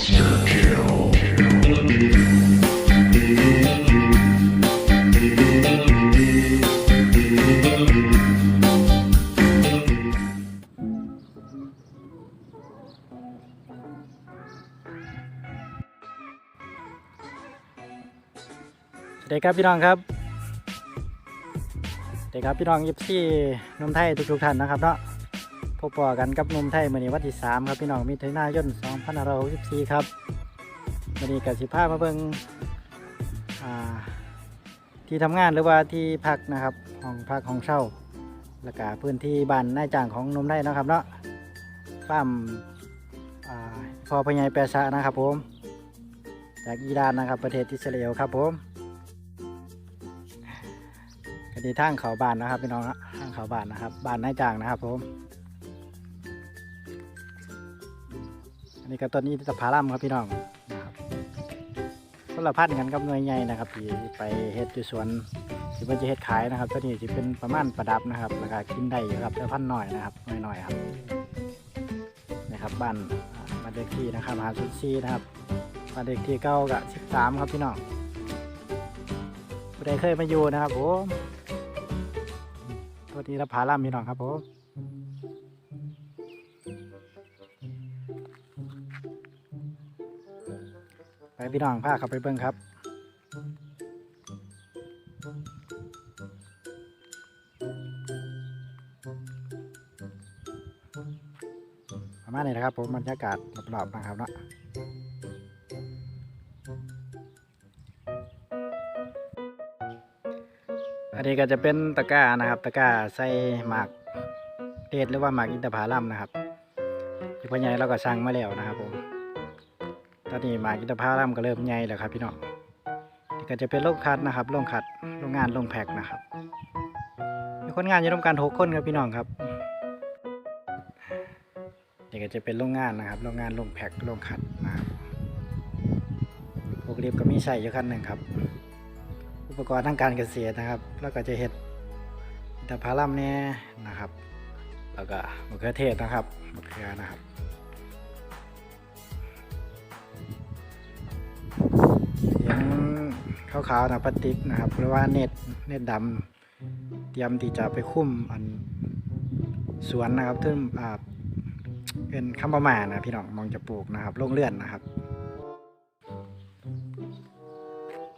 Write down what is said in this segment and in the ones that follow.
Monster kill. สวัสดีครับพี่น้องครับสวัสดีครับพี่น้องยิปซี่นมไทยทุกๆท่านนะครับเนาะ พบปอกันกับนมไทยมื่อนี้วันที่ 3 ครับพี่น้องมิถุนายน2564 ครับมื่อนี้กับสิพามาเบิ่งที่ทำงานหรือว่าที่พักนะครับห้องพักของเช่าแล้วก็พื้นที่บ้านนายจ้างของนมไทยนะครับเนาะฟาร์มพอพญายแปรซะนะครับผม จากอีรานนะครับประเทศอิสราเอลครับผมก็ดีทางเขาบ้านนะครับพี่น้องทางเขาบ้านนะครับบ้านนายจ้างนะครับผม นนี้ก็ต้นนี้ตะพารัมครับพี่น้องนะครับคนละพันธุ์กันกับหน่วยใหญ่นะครับที่ไปเฮ็ดอยู่สวนที่เพิ่นจะเฮ็ดขายนะครับตัวนี้จะเป็นประมาณประดับนะครับแล้วก็กินได้อยู่ครับแต่พันหน่อยนะครับหน่อยๆครับนะครับบ้านอ่าบ้านเลขที่นะครับหาชุดซีนะครับบ้านเลขที่เก้ากับสิบสามครับพี่น้องผู้ใดเคยมาอยู่นะครับผมตัวนี้ละผาล่ามพี่น้องครับผม ไปพี่น้องพาเขาไปเบิ้งครับประมาณนี้นะครับผมบรรยากาศรอบๆนะครับเนาะอันนี้ก็จะเป็นตะกร้านะครับ ตะกร้าใส่หมากเทศหรือว่าหมากอินทผลัมนะครับที่พ่อใหญ่เราก็สั่งมาแล้วนะครับผม ตอนนี้หมากอินทผลัมก็เริ่มใหญ่แล้วครับพี่น้องนี่ก็จะเป็นโรงคัดนะครับโรงคัดโรงงานโรงแพ็คนะครับ มีคนงานอยู่ร่วมกันหกคนครับพี่น้องครับนี่ก็จะเป็นโรงงานนะครับโรงงานโรงแพ็คโรงขัดนะครับพวกเรียบก็มีใส่อยู่คันหนึ่งครับ อุปกรณ์ทางการเกษตรนะครับ แล้วก็จะเห็ดอินทผลัมเนี่ยนะครับ แล้วก็มะเขือเทศนะครับมะเขือนะครับ ขาวๆนะพลาสติกนะครับหรือว่าเน็ตเน็ตดำเตรียมที่จะไปคุ้มอันสวนนะครับทึ่งอ่าเป็นคำประมาณนะพี่น้องมองจะปลูกนะครับโรงเลื่อนนะครับ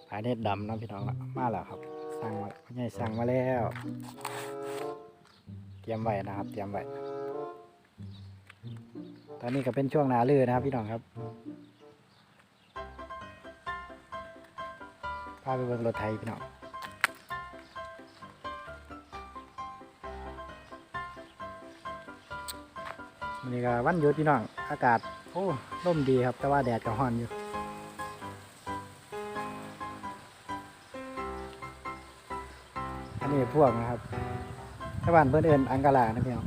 สายเน็ตดำนะพี่น้องละมาแล้วครับสั่งมาใหญ่สั่งมาแล้ว เตรียมไว้นะครับ เตรียมไว้ตอนนี้ก็เป็นช่วงหนาลือนะครับพี่น้องครับ พาไปเบิ่งรถไทยพี่น้องวันนี้ก็วันหยุดพี่น้อง อากาศ โอ้ร่มดีครับ แต่ว่าแดดก็ร้อนอยู่อันนี้พวกนะครับถ้าบ้านเพื่อนเอินอังกาลานะพี่น้อง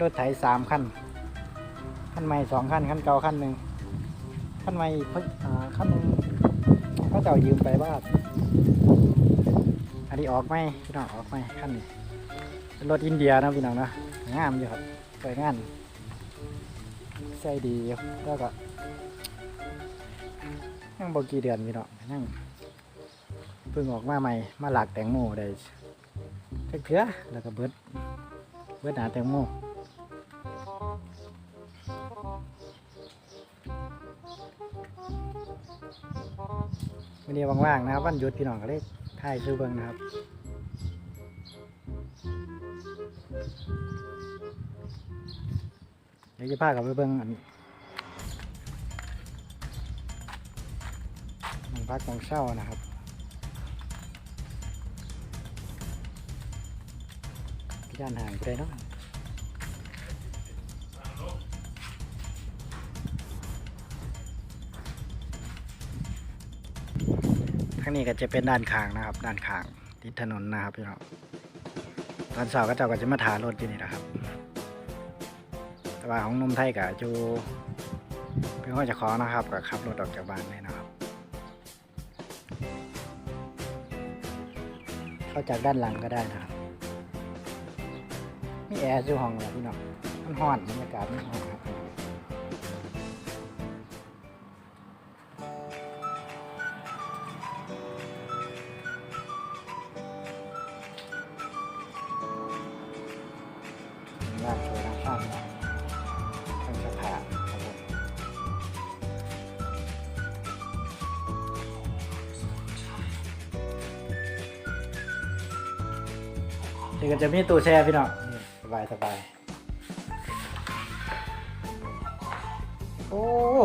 รถไถสามคันคันใหม่สองคันคันเก่าคันหนึ่ง คันใหม่เพิ่งอ่าคันหนึ่งเขาเจ้ายืมไปบ้านอันนี้ออกไหมพี่น้องออกไหมคันนี้นรถอินเดียนะพี่น้องนะงามอยู่ครับสวยงามใส่ดีแล้วก็ยังบกี่เดือนพี่น้องยังเพิ่งออกมาใหม่มาหลักแตงโมได้เทื่อเถื่อแล้วก็เบิดเบิดหนาแตงโม วันนี้ว่างๆนะครับ วันหยุดพี่น้องก็เลยถ่ายซื้อเบิ้งนะครับเดี๋ยวจะพากับไปเบิ่งอันมันพักของเช่านะครับพี่ด้านห่างไปเลยเนาะ นี้ก็จะเป็นด้านข้างนะครับ ด้านข้างติดถนนนะครับพี่น้องตอนเสาร์ก็เจ้าก็จะมาถารถอยู่นี่นะครับ แต่ว่าของหนมไทยกับจูเป็นข้อจะขอนะครับกับขับรถออกจากบ้านเลยนะครับเข้าจากด้านหลังก็ได้นะครับมีแอร์อยู่ห้องแล้วพี่น้องมันห้อนบรรยากาศมันห้อน ยอดเชื้อราชาติทั้งสถานครับผมนี่ก็จะมีตู้แช่พี่น้องนี่สบายสบายโอ้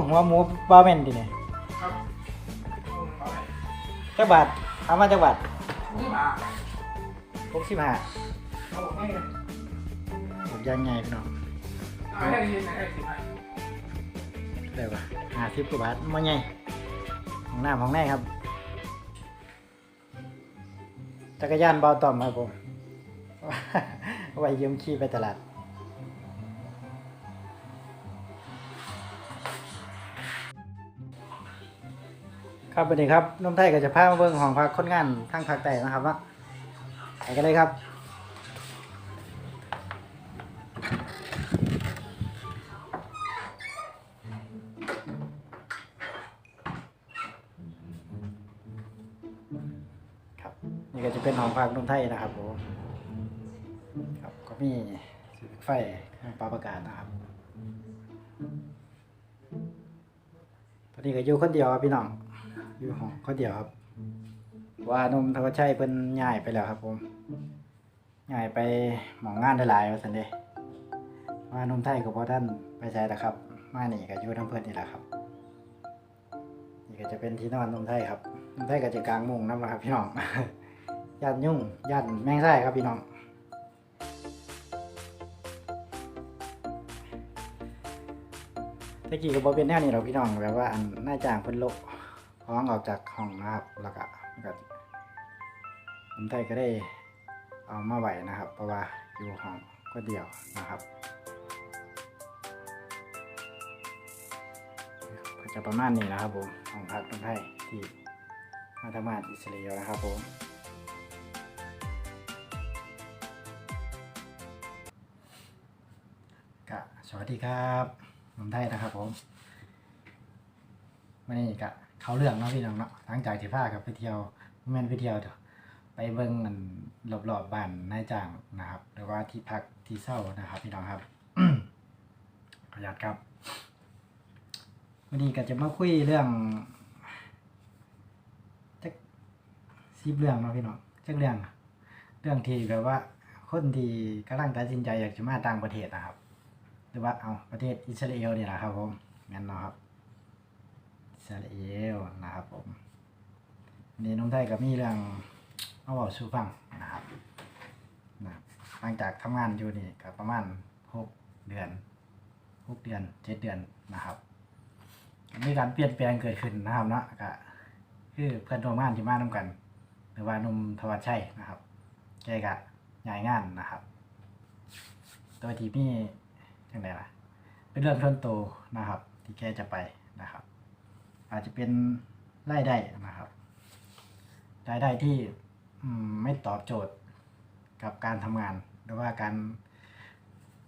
หัวหมูบ้าเมนดิเนี่ยครับจักบาทเอามาจักบาทนี่หกสิบห้า ยังไงพี่น้องเอาให้ดีนะให้ดีนะได้ปะห้าสิบกว่าบาทมาไงของหน้าของแน่ครับจักรยานเบาต่อมครับผมไว้ยืมขี่ไปตลาดครับวัสดีครับน้องไทยก็จะพามาเบิ่งของพักคนงานทางภาคใต้นะครับว่าไปกันเลยครับ องพักนุ่มไทยนะครับผมครับก็มีไฟปลาประกาศนะครับตอนนี้ก็อยู่คนเดียวครับพี่น้องอยู่ห้องคนเดียวครับ ว่านุ่มธวัชชัยเพิ่นย้ายไปแล้วครับ ผมย้ายไปหมองงานได้หลายว่าซั่นเดว่านุ่มไทยก็บ่ท่านไปใช้แล้วครับ มานี่ก็อยู่นํเพิ่อนนี่แหละครับนี่ก็จะเป็นที่นอนนุ่มไทยครับนุ่มไทยก็จะกลางมุงนำนะครับพี่น้อง ย่านยุ่งย่านแมงไส้ครับพี่น้องตะกี้ก็บอเป็นแนวนี้หรอกพี่น้องแบบว่าอันหน้าจ้างเพิ่นโลกห้องออกจากห้องนะครับแล้วก็ก็ผมไทยก็ได้เอามาไหวนะครับ เพราะว่าอยู่ห้องก็เดียวนะครับก็จะประมาณนี้นะครับผมห้องพักคนไทยที่มาทำงานอิสราเอลนะครับผม สวัสดีครับผมไทยนะครับผมวันนี้ก็เขาเรื่องเนาะพี่น้องเนาะหลังจากที่พากับไปเที่ยวแม่นไปเที่ยวเถอะไปเบิ่งกันรอบๆบ้านนายจ้างนะครับ หรือว่าที่พักที่เศร้านะครับ พี่น้องครับขออนุญาตครับวันนี้ก็จะมาคุยเรื่องจักสิบเรื่องเนาะพี่น้องจักเรื่อง เรื่องที่แบบว่าคนที่กำลังตัดสินใจอยากจะมาต่างประเทศนะครับ หรือว่าเอาประเทศอิสราเอลนี่แหละครับผมงั้นเนาะครับอิสราเอลนะครับผมวันนี้น้องไทยก็มีเรื่องมาบอกสู่ฟังนะครับนะหลังจากทำงานอยู่นี่ก็ประมาณหกเดือนหกเดือนเจ็ดเดือนนะครับ มีการเปลี่ยนแปลงเกิดขึ้นนะครับเนาะก็คือเพื่อนร่วมงานที่มานํกัน หรือว่านุ่มทวัชชัยนะครับแกก็ย้ายงานนะครับโดยที่มี จังไดล่ะ เป็นเรื่องส่วนตัวนะครับ ที่แกจะไปนะครับ อาจจะเป็นรายได้นะครับรายได้ที่ไม่ตอบโจทย์กับการทำงาน หรือว่าการ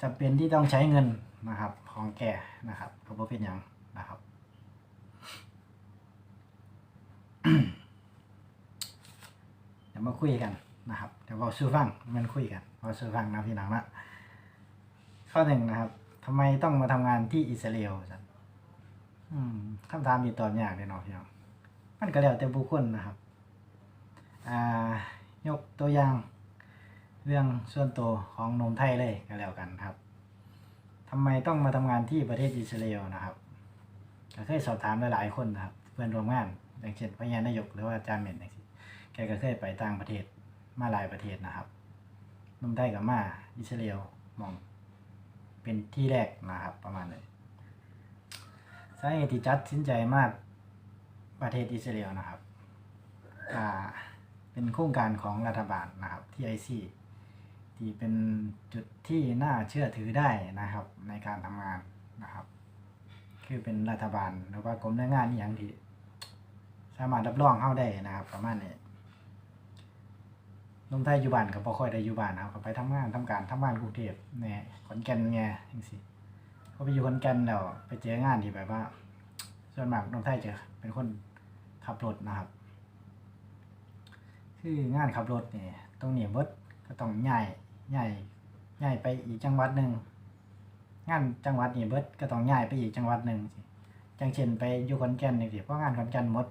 จำเป็นที่ต้องใช้เงินนะครับ ของแกนะครับก็บ่เป็นหยังนะครับเดี๋ยวมาคุยกันนะครับเดี๋ยวเราสู้อฟังมันคุยกันเราสู้อฟังนะพี่น้องนะข้อหนึ่งนะครับ ทำไมต้องมาทำงานที่อิสราเอลจันอืมคำถามมีตอบยากเลยเนาะพี่น้องมันก็แล้วแต่บุคคลนะครับอ่ายกตัวอย่างเรื่องส่วนตัวของนมไทยเลยก็แล้วกันครับทำไมต้องมาทำงานที่ประเทศอิสราเอลนะครับก็เคยสอบถามหลายๆคนนะครับ เพื่อนร่วมงานอย่างเช่นพญานายกหรือว่าจาเมนอย่างนี้แกก็เคยไปต่างประเทศมาหลายประเทศนะครับนุ่มไทยกับมาอิสราเอลมอง เป็นที่แรกนะครับประมาณนี้สาเหตุที่จัดสินใจมากประเทศอิสราเอลนะครับอ่าเป็นโครงการของรัฐบาลนะครับที่ไอซีที่เป็นจุดที่น่าเชื่อถือได้นะครับในการทำงานนะครับ คือเป็นรัฐบาลหรือว่ากรมแรงงานอย่างที่สามารถรับรองเข้าได้นะครับประมาณนี้ ลงไทยอยู่บ้านก็บ่ค่อยได้อยู่บ้านนะครับก็ไปทำงานทำการทำงานกรุงเทพเนี่ยขอนแก่นไงจังซี่พอไปอยู่ขอนแก่นแล้วไปเจองานที่แบบว่า ส่วนมากลงไทยจะเป็นคนขับรถนะครับ คืองานขับรถนี่ตรงนี้เบิดก็ต้องย้ายย้ายย้ายไปอีกจังหวัดหนึ่งงานจังหวัดนี้เบิดก็ต้องย้ายไปอีกจังหวัดหนึ่งจังเช่นไปอยู่ขอนแก่นนี่สิเพราะงานขอนแก่นหมด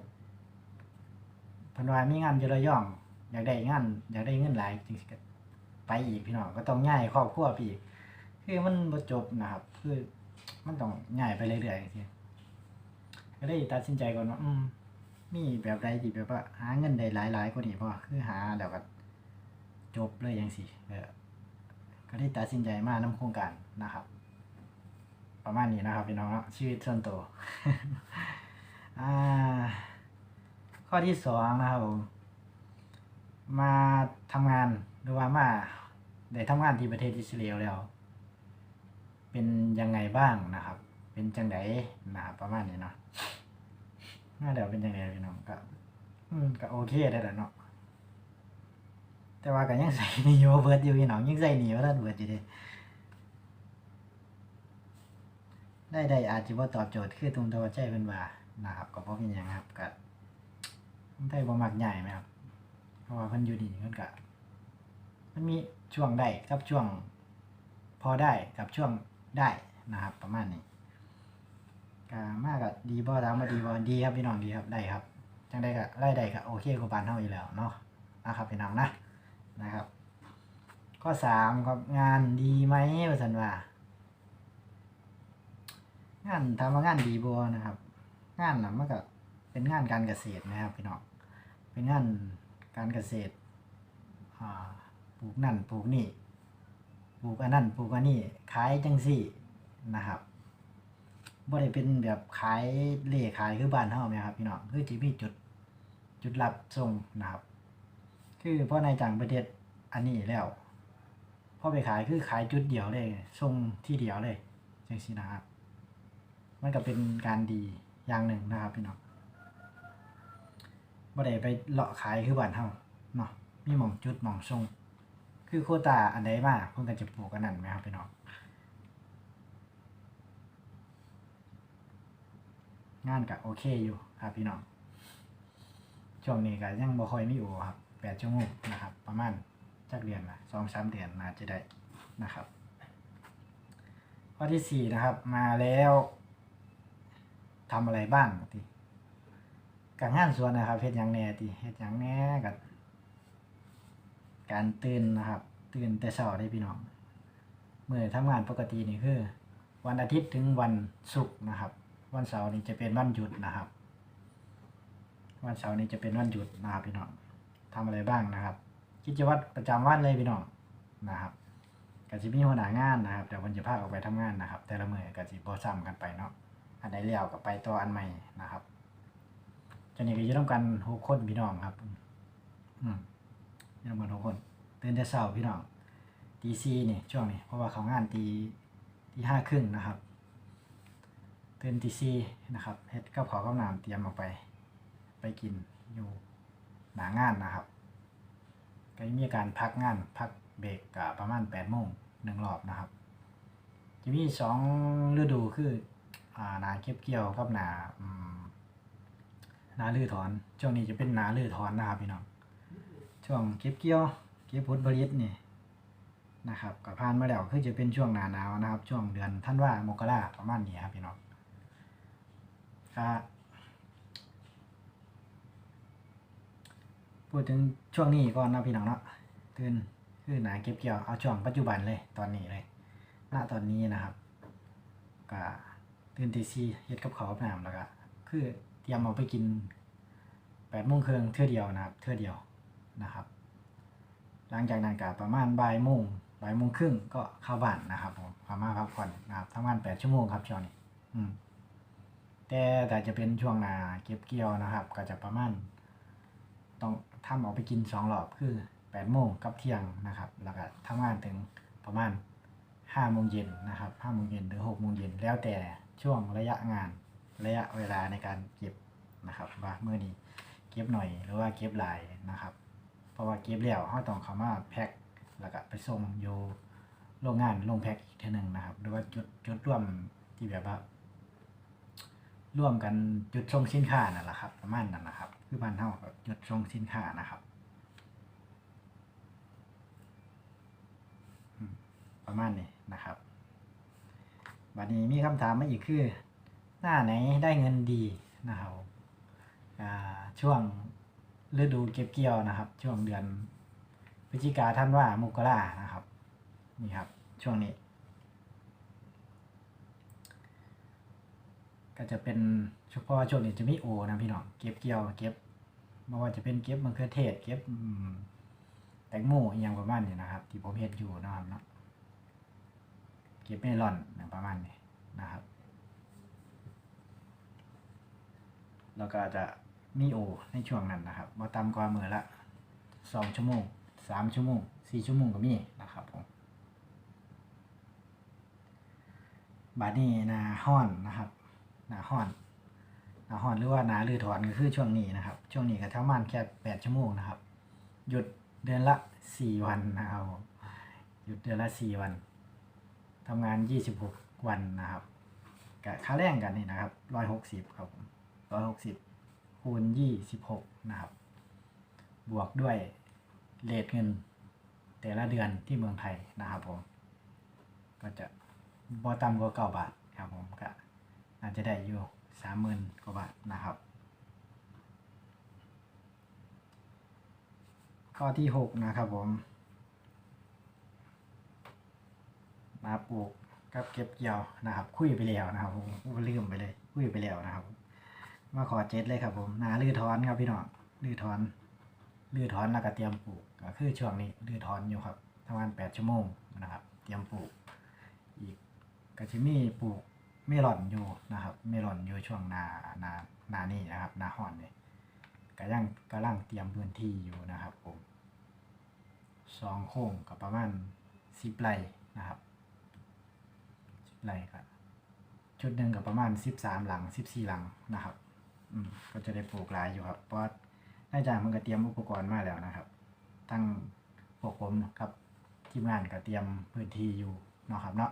พิ่นว่ามีงานอยู่ระยอง อยากได้งานอยากได้เงินหลายจริงๆก็ไปอีกพี่น้องก็ต้องย้ายครอบครัวไปอีกคือมันบ่จบนะครับ คือมันต้องย้ายไปเรื่อยๆทีก็เลยตัดสินใจก่อนว่าอืมมีแบบใดที่แบบว่า หาเงินได้หลายๆกว่านี้พอคือหาแล้วก็จบเลยอย่างสิเออก็ได้ตัดสินใจมานำโครงการนะครับ ประมาณนี้นะครับพี่น้องชีวิตส่วนตัวอ่าข้อที่สองนะครับผม มาทำงานหรือว่ามาได้ทำงานที่ประเทศอิสราเอลแล้ว เป็นยังไงบ้างนะครับ เป็นจังไดนะครับประมาณนี้เนาะน่าเดี๋ยวเป็นยังไงพี่น้องก็อืมก็โอเคได้แหละเนาะแต่ว่าก็ยังใส่หนีว่าเบิร์ดอยู่พี่น้องยังใส่หนีว่าท่านเบิร์ดอยู่เดิได้ได้อาจจะว่าตอบโจทย์คือตรงตัวใจเป็นว่านะครับก็เพราะเป็นอย่างครับก็ได้บ่มักใหญ่ไหมครับ ราะว่าเพิ่นอยู่ดีมันก็มันมีช่วงได้กับช่วง พอได้กับช่วงได้นะครับ ประมาณนี้ก็มากกับดีบ่ถามมาดีบ่ดีครับพี่น้องดีครับได้ครับจังได้ก็ไล่ได้ก็โอเคกว่าบ้านเฮาอยู่แล้วเนาะนะครับพี่น้องนะนะครับข้อสามครับงานดีไหมว่าซั่นว่างานถามว่างานดีบ่นะครับ งานน่ะมันก็เป็นงานการเกษตรนะครับพี่น้องเป็นงาน การเกษตรปลูกนั่นปลูกนี่ปลูกอันนั้นปลูกอันนี้ขายจังสี่นะครับบ่ได้เป็นแบบขายเล่ขายคือบ้านเฮาแม่ครับพี่น้องคือสิมีจุดจุดรับส่งนะครับ คือพ่อนายจ้างประเทศอันนี้แล้วพ่อไปขายคือขายจุดเดียวเลยส่งที่เดียวเลยจังซี่นะครับมันก็เป็นการดีอย่างหนึ่งนะครับพี่น้อง บ่ได้ไปเลาะขายคือบ้านเฮาเนาะมีหม่องจุดหม่องส่งคือโคตาอันใดมาเพิ่นก็จะปลูกกันนั่นไหมครับพี่น้องงานก็โอเคอยู่ครับพี่น้องช่วงนี้ก็ยังบ่ค่อยมีโอครับแปดชั่วโมงนะครับ ประมาณจักเดือนละสองสามเดือนน่าจะได้นะครับข้อที่สี่นะครับ มาแล้วทำอะไรบ้างติ กับงานสวนนะครับเฮ็ดหยังแหน่ติเฮ็ดหยังแหน่กับการตื่นนะครับ ตื่นแต่เช้าได้พี่น้องเมื่อทำงานปกตินี่คือ วันอาทิตย์ถึงวันศุกร์นะครับ วันเสาร์นี่จะเป็นวันหยุดนะครับ วันเสาร์นี้จะเป็นวันหยุดนะครับพี่น้องทำอะไรบ้างนะครับกิจวัตรประจำวันเลยพี่น้องนะครับก็จะมีหัวหน้างานนะครับเดี๋ยววันจะพาออกไปทำงานนะครับ แต่ละมือก็จะบ่ซ้ำกันไปเนาะอันใดแล้วก็ไปต่ออันใหม่นะครับ จนนี้ก็จะต้องกันหกคนพี่น้องครับ อืมพี่น้องกันทุกคนตื่นแต่เช้าพี่น้องตีสี่นี่ช่วงนี้เพราะว่าเขางานตีตีห้าครึ่งนะครับตื่นตีสี่นะครับเฮ็ดกับขาวกับน้ำเตรียมออกไป ไปกินอยู่หนางานนะครับก็มีการพักงานพักเบรกกะประมาณแปดโมงหนึ่งรอบนะครับ จะมีสองฤดูคืออ่าหนาเก็บเกี่ยวกับหนาอืม นาลือถอน ช่วงนี้จะเป็นนาลือถอนนะครับพี่น้องช่วงเก็บเกี่ยวเก็บผลผลิตนี่นะครับก็ผ่านมาแล้วคือจะเป็นช่วงหนาหนาวนะครับ ช่วงเดือนธันว่ามกราประมาณนี้ครับพี่น้องครับพูดถึงช่วงนี้ก่อนนะพี่น้องเนาะตื่นคือหนาเก็บเกี่ยวเอาช่วงปัจจุบันเลยตอนนี้เลยณตอนนี้นะครับก็ตื่นตีสี่เฮ็ดกับข้าวกับน้ำแล้วก็คือ เตรียมเอาไปกินแปดโมงครึ่งเท่อเดียวนะครับเท่อเดียวนะครับ หลังจากนั้นก็ประมาณบ่ายโมงบ่ายโมงครึ่งก็เข้าบ้านนะครับผมเข้ามาพักผ่อนนะครับทำงานแปดชั่วโมงครับช่วงนี้อืมแต่แต่จะเป็นช่วงนาเก็บเกี่ยวนะครับ ก็จะประมาณต้องทำออกไปกินสองรอบคือแปดโมงกับเที่ยงนะครับ แล้วก็ทำงานถึงประมาณห้าโมงเย็นนะครับห้าโมงเย็นถึงหกโมงเย็นแล้วแต่ช่วงระยะงาน ระยะเวลาในการเก็บนะครับ ว่าเมื่อนี้เก็บหน่อยหรือว่าเก็บหลายนะครับ เพราะว่าเก็บแล้วเราต้องเข้ามาแพ็คแล้วก็ไปส่งอยู่โรงงานโรงแพ็คอีกทีหนึ่งนะครับหรือว่าจุดจุดร่วมที่แบบว่าร่วมกันจุดส่งสินค้านั่นแหละครับ ประมาณนั้นนะครับ คือบ้านเฮากับจุดส่งสินค้านะครับ ประมาณนี้นะครับ บัดนี้มีคำถามมาอีกคือ หน้าไหนได้เงินดีนะครับอ่าช่วงฤดูเก็บเกี่ยวนะครับ ช่วงเดือนพฤศจิกาท่านว่ามกรานะครับนี่ครับช่วงนี้ ก็จะเป็นเฉพาะช่วงนี้จะมีโอนะพี่น้องเก็บเกี่ยวเก็บไม่ว่าจะเป็นเก็บมะเขือเทศ เก็บแตงโมอย่างประมาณนี้นะครับ ที่ผมเฮ็ดอยู่นะครับเนาะเก็บเมลอนอย่างประมาณนี้นะครับ แล้วก็จะมีโอในช่วงนั้นนะครับมาตามกว่ามือละสองชั่วโมงสามชั่วโมงสี่ชั่วโมงก็มีนะครับผมบาดนี้นาห้อนนะครับนาห้อนนาห้อนหรือว่านาลือถอนก็คือช่วงนี้นะครับ ช่วงนี้ก็ทั้งมันแค่แปดชั่วโมงนะครับ หยุดเดือนละสี่วันนะครับผมหยุดเดือนละสี่วันทำงานยี่สิบหกวันนะครับกับค่าแรงกันนี่นะครับร้อยหกสิบครับผม ร้อยหกสิบคูณยี่สิบหกนะครับ บวกด้วยเลทเงินแต่ละเดือนที่เมืองไทยนะครับผม ก็จะบ่ต่ำกว่าเก้าบาทครับผมก็อาจจะได้อยู่สามหมื่นกว่าบาทนะครับ ข้อที่หกนะครับผมมาปลูกกับเก็บเกี่ยวนะครับ คุยไปแล้วนะครับผมลืมไปเลย คุยไปแล้วนะครับ มาขอเจ็ดเลยครับผมนาลือทอนครับพี่น้องลือทอนลือทอนแล้วก็เตรียมปลูกก็คือช่วงนี้ลือทอนอยู่ครับทำงานแปดชั่วโมงนะครับ เตรียมปลูก อีกก็จะมีปลูกเมลอนอยู่นะครับเมลอนอยู่ช่วงนานานานี่นะครับนาห่อนเนี่ยก็ยังกำลังเตรียมพื้นที่อยู่นะครับผมสองโค้งกับประมาณสิบไร่นะครับสิบไร่ก็ชุดหนึ่งกับประมาณสิบสามหลังสิบสี่หลังนะครับ อืมก็จะได้ปลูกหลายอยู่ครับ เพราะว่านายจ้างมันก็เตรียมอุปกรณ์มาแล้วนะครับ ทั้งพวกผมกับทีมงานก็เตรียมพื้นที่อยู่เนาะครับเนาะ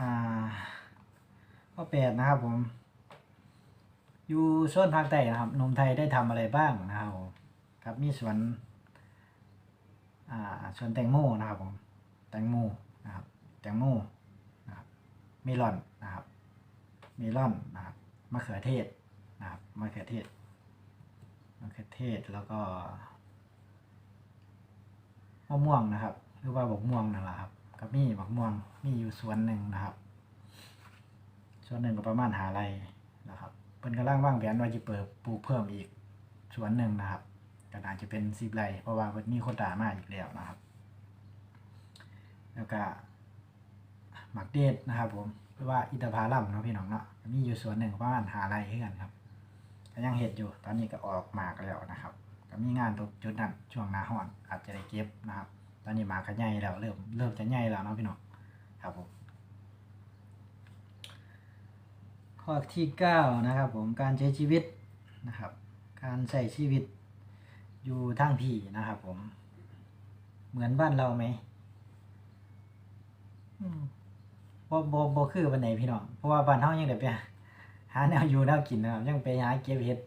อ่าข้อแปดนะครับผม อยู่โซนภาคใต้นะครับนมไทยได้ทำอะไรบ้างนะครับผมครับมีสวนอ่าสวนแตงโมนะครับผมแตงโมนะครับแตงโมนะครับเมลอนนะครับ เมลอนนะครับมะเขือเทศนะครับมะเขือเทศมะเขือเทศแล้วก็มะม่วงนะครับหรือว่าบกม่วงนั่นแหละครับกับมีบักม่วงมีอยู่สวนหนึ่งนะครับสวนหนึ่งก็ประมาณหาไรนะครับเพิ่นกำลังว่างแผนว่าจะเปิดปลูกเพิ่มอีกสวนหนึ่งนะครับก็น่าจะเป็นสิบไรเพราะว่ามีโควตามาอีกแล้วนะครับ แล้วก็หมักเดดนะครับผม หรือว่าอินทผลัมเนาะพี่น้องเนาะมีอยู่สวนหนึ่งประมาณหาไรให้กันครับก็ยังเห็ดอยู่ ตอนนี้ก็ออกหมากแล้วนะครับ ก็มีงานตรงจุดนั้นช่วงหน้าห้อนอาจจะได้เก็บนะครับ ตอนนี้หมากก็ใหญ่แล้วเริ่มเริ่มจะใหญ่แล้วเนาะพี่น้องครับผมข้อที่เก้านะครับผมการใช้ชีวิตนะครับ การใช้ชีวิตอยู่ทางพี่นะครับผม เหมือนบ้านเราไหม บ่บ่บ่คือวันไหนพี่น้องเพราะว่าบ้านเฮายังได้ไปหาแนวอยู่แนวกินนะครับยังไปหาเก็บเห็ด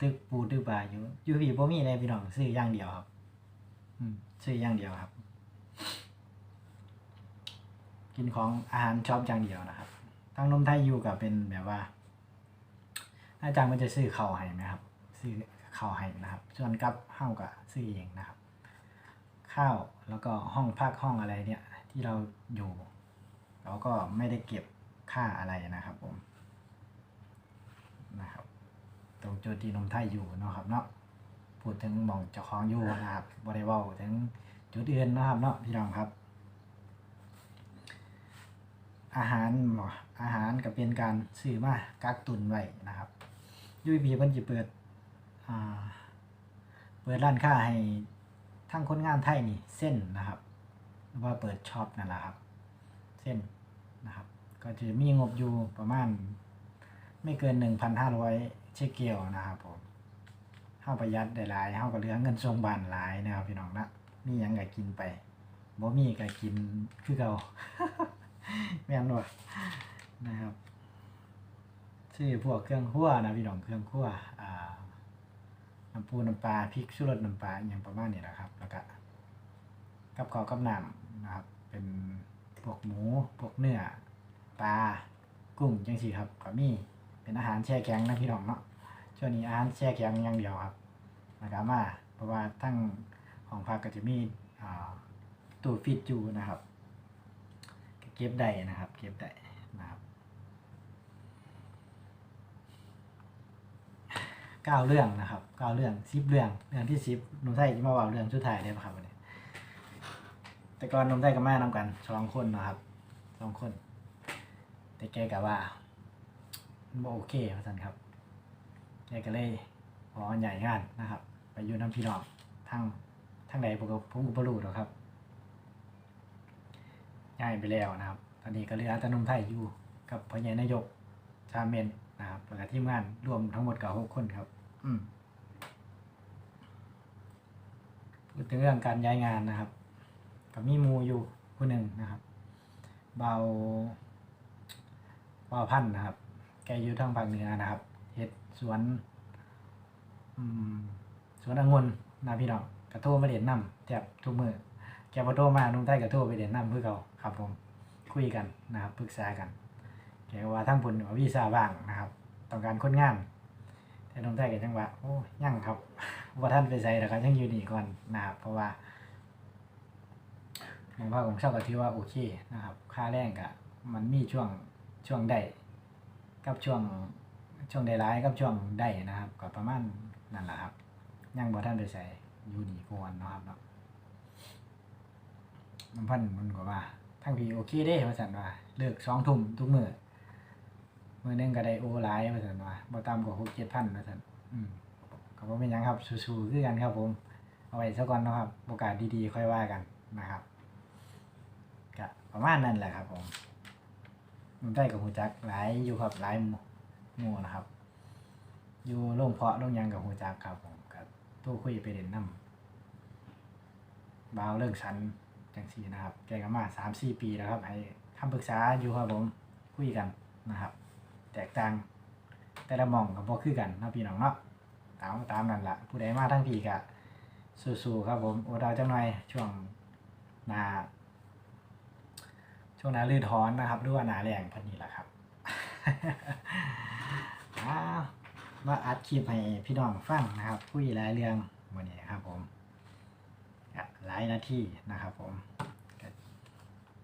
ตึกปูตึกปลาอยู่อยู่พี่บ่มีเลยพี่น้องซื้ออย่างเดียวครับ อืมซื้ออย่างเดียวครับ กินของอาหารชอบอย่างเดียวนะครับทางนมไทยอยู่กับเป็นแบบว่า อาจารย์มันจะซื้อเข้าให้ไหมครับ ซื้อเข้าให้นะครับ ส่วนกับเฮ้ากับซื้อเองนะครับ ข้าวแล้วก็ห้องพักห้องอะไรเนี่ย ที่เราอยู่ เราก็ไม่ได้เก็บค่าอะไรนะครับผมนะครับ ตรงจุดที่นมไทยอยู่เนาะครับเนาะพูดถึงมองเจ้าของอยู่นะครับบริวารถึงจุดอื่นนะครับเนาะพี่น้องครับ อาหารหมออาหารก็เป็นการซื้อมากักตุนไว้นะครับยุ้ยพีเพิ่นจะเปิดเปิดร้านค้าให้ทั้งคนงานไทยนี่เส้นนะครับ ว่าเปิดช็อปนั่นแหละครับ เส้น ก็จะมีงบอยู่ประมาณ ไม่เกิน 1,500 เชคเกลนะครับผมเฮาประหยัดได้หลายเฮาก็เหลือเงินส่งบานหลายนะครับพี่น้องนะมีหยังก็กินไปบ่มีก็กินคือเก่าแม่นบ่นะครับซื้อพวกเครื่องครัวนะพี่น้องเครื่องครัวอ่าน้ำปูน้ำปลาพริกชูรสน้ำปลาอย่างประมาณนี้แหละครับ แล้วก็กับข้าวกับน้ำนะครับ เป็นพวกหมูพวกเนื้อ ปลากุ้งจังซี่ครับก็มีเป็นอาหารแช่แข็งนะพี่น้องเนาะช่วงนี้อาหารแช่แข็งอย่างเดียวครับนะครับมาเพราะว่าทั้งของพักก็จะมีตู้ฟิตอยู่นะครับ เก็บได้นะครับ เก็บได้นะครับเก้าเรื่องนะครับเก้าเรื่องสิบเรื่องเรื่องที่สิบนุ่มไทยจะมาว่าเรื่องสุดไทยได้ไหมครับวันนี้แต่ก่อนนุ่มไทยกับแม่นำกันสองคนนะครับสองคน แต่แกกะว่าบ่โอเคว่าซั่นครับแกก็เลยขอใหญ่งานนะครับ ไปอยู่น้ำพี่น้องทั้งทั้งใดผมก็ผมก็บ่รู้หรอกครับย้ายไปแล้วนะครับ ตอนนี้ก็เหลือแต่หนุ่มไทยอยู่กับพ่อใหญ่นายกชาเมนนะครับแล้วก็ทีมงานรวมทั้งหมดก็หกคนครับ อืมพูดถึงเรื่องการย้ายงานนะครับก็มีมูอยู่ผู้หนึ่งนะครับ เบา เบาพันธุ์นะครับ แกอยู่ทางภาคเหนือนะครับเฮ็ดสวนสวนองุ่นนะพี่น้องกระโทรมาเด่นนำแทบทุกมือแกพอโทรมานุ่งใต้กระโทรไปเด่นนำเพื่อเขาครับผมคุยกันนะครับปรึกษากันแกว่าทั้งผลว่าวีซ่าบ้างนะครับ ต้องการคนงาน แต่นุ่งใต้ก็จังว่าโอ้ยั่งครับว่าท่านไปใส่แล้วครับยังอยู่นี่ก่อนนะครับเพราะว่าผมว่าผมชอบก็ถือว่าโอเคนะครับ ค่าแรงก็มันมีช่วง ช่วงได้กับช่วงช่วงได้ร้ายกับช่วงได้นะครับ ก็ประมาณนั่นแหละครับยังบ่ท่านไปใส่อยู่นี่ก่อนนะครับเนาะมันพันมันก็ว่าทั้งพีโอเคเด้ว่าซั่นว่าเลิกสองทุ่มทุกมือมือหนึงก็ได้โอหลายว่าซั่นว่าบ่ต่ำกว่า6 7,000ว่าซั่นอืมก็บ่เป็นยังครับสู้ๆคือกันครับ ผม เอาไว้ซะก่อนนะครับโอกาสดีๆค่อยว่ากันนะครับก็ประมาณนั้นแหละครับผม มันได้กับหูจักหลายอยู่ครับหลายหมู่หมู่นะครับ อยู่โรงเพาะโรงยังกับหูจักครับผมก็ตู้คุยไปเด่นน้ำบาวเรื่องสันจังสีนะครับ แกก็มาสามสี่ปีแล้วครับ ให้คำปรึกษาอยู่ครับผมคุยกันนะครับ แตกต่างแต่ละมองกับพวกคือกันนาะพี่น้องเนาะตามตามนั่นแหละผู้ใดมาทั้งทีก็สู้ๆครับผมโอดาวจังหน่อยช่วงหนา ช่วงหนาลื่นท้อนนะครับหรือว่าหนาแรงพันนี้แหละครับอ้าวมาอัดคลิปให้พี่น้องฟังนะครับคุยหลายเรื่องวันนี้ครับผมหลายนาทีนะครับผม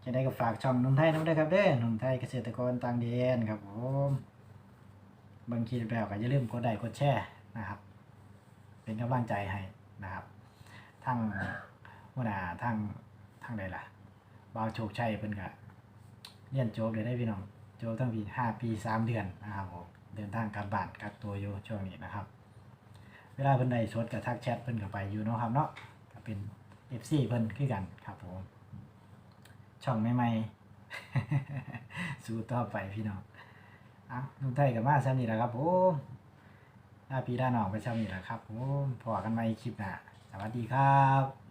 จะได้ก็ฝากช่องนุ่มไทยน้ำด้ครับเด้อนุ่มไทยเกษตรกรต่างแดนครับผมบางคลิปแล้วก็อย่าลืมกดไลค์กดแชร์นะครับ เป็นกำลังใจให้นะครับทั้งหัวหน้าทั้งทั้งใดล่ะบาวโชคชัยเพิ่นก็ เรียนจบเลยได้พี่น้องจบตั้งปีห้าปีสามเดือนนะครับผมเดินทางกลับบ้านกักตัวอยู่ช่วงนี้นะครับ เวลาเพิ่นได้สดกับทักแชทเพิ่นก็ไปอยู่เนาะครับเนาะก็เป็น FC เพิ่นคือกันครับผม ช่องใหม่ๆสู้ต่อไปพี่น้องอะลุงไทยกับมาซ้ำนี่แหละครับผมหน้าพี่ด้านน้องไปซ้ำนี่แหละครับผมพอกันใหม่คลิปหน้าสวัสดีครับ